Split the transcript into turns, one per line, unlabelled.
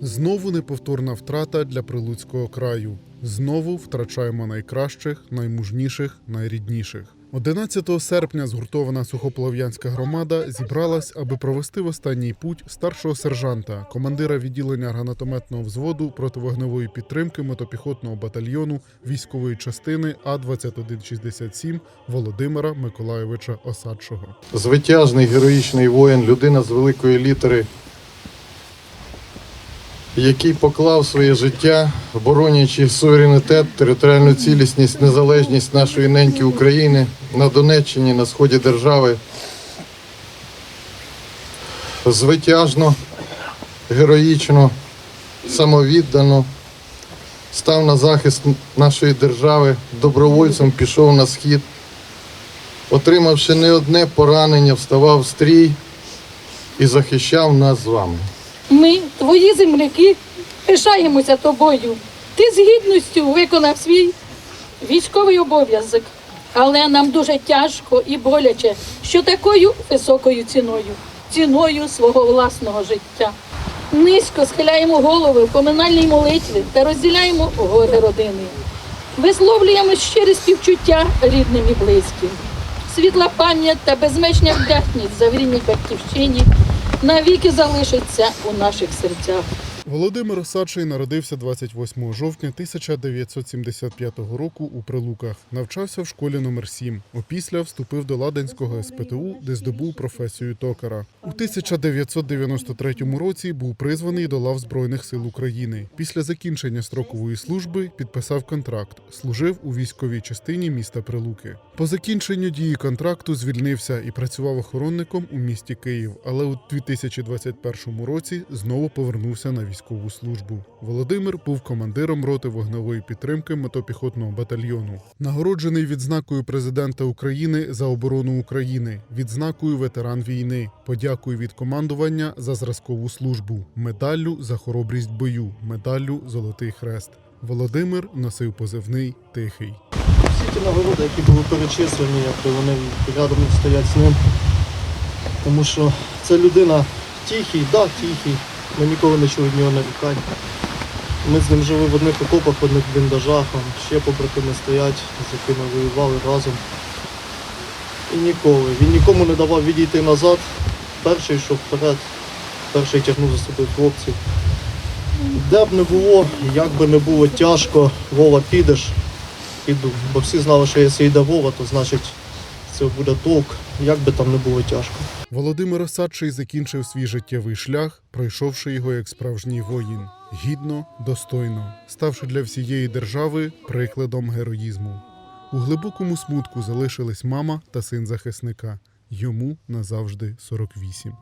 Знову неповторна втрата для прилуцького краю. Знову втрачаємо найкращих, наймужніших, найрідніших. 11 серпня згуртована сухополов'янська громада зібралась, аби провести в останній путь старшого сержанта, командира відділення гранатометного взводу противогневої підтримки мотопіхотного батальйону військової частини А 2167 Володимира Миколайовича Осадчого.
Звитяжний героїчний воїн, людина з великої літери, який поклав своє життя, боронячи суверенітет, територіальну цілісність, незалежність нашої неньки України на Донеччині, на сході держави. Звитяжно, героїчно, самовіддано став на захист нашої держави, добровольцем пішов на схід отримавши не одне поранення, вставав в стрій і захищав нас з вами.
Ми, твої земляки, пишаємося тобою. Ти з гідністю виконав свій військовий обов'язок, але нам дуже тяжко і боляче, що такою високою ціною, ціною свого власного життя. Низько схиляємо голови в поминальній молитві та розділяємо горе родини. Висловлюємо щире співчуття рідним і близьким. Світла пам'ять та безмежня вдячність за вірність батьківщині навіки залишиться у наших серцях.
Володимир Осадчий народився 28 жовтня 1975 року у Прилуках. Навчався в школі номер 7 Опісля вступив до Ладенського СПТУ, де здобув професію токара. У 1993 році був призваний до лав Збройних сил України. Після закінчення строкової служби підписав контракт. Служив у військовій частині міста Прилуки. По закінченню дії контракту звільнився і працював охоронником у місті Київ, але у 2021 році знову повернувся на військову службу. Володимир був командиром роти вогневої підтримки мотопіхотного батальйону, нагороджений відзнакою президента України за оборону України, відзнакою ветеран війни, подякою від командування за зразкову службу, медаллю за хоробрість бою, медаллю Золотий Хрест. Володимир носив позивний Тихий.
Всі ті нагороди, які були перечислені, вони рядом стоять з ним. Тому що це людина тихий, да, тихий. Ми ніколи не чули від нього нарікань. Ми з ним жили в одних окопах, в одних бліндажах, ще побратими стоять, з якими воювали разом. І ніколи. Він нікому не давав відійти назад. Перший йшов вперед, перший тягнув за собою хлопців. Де б не було, як би не було тяжко, Вова підеш, піду. Бо всі знали, що якщо йде Вова, то значить це буде як би там не було тяжко.
Володимир Осадчий закінчив свій життєвий шлях, пройшовши його як справжній воїн, гідно, достойно, ставши для всієї держави прикладом героїзму. У глибокому смутку залишились мама та син захисника. Йому назавжди 48.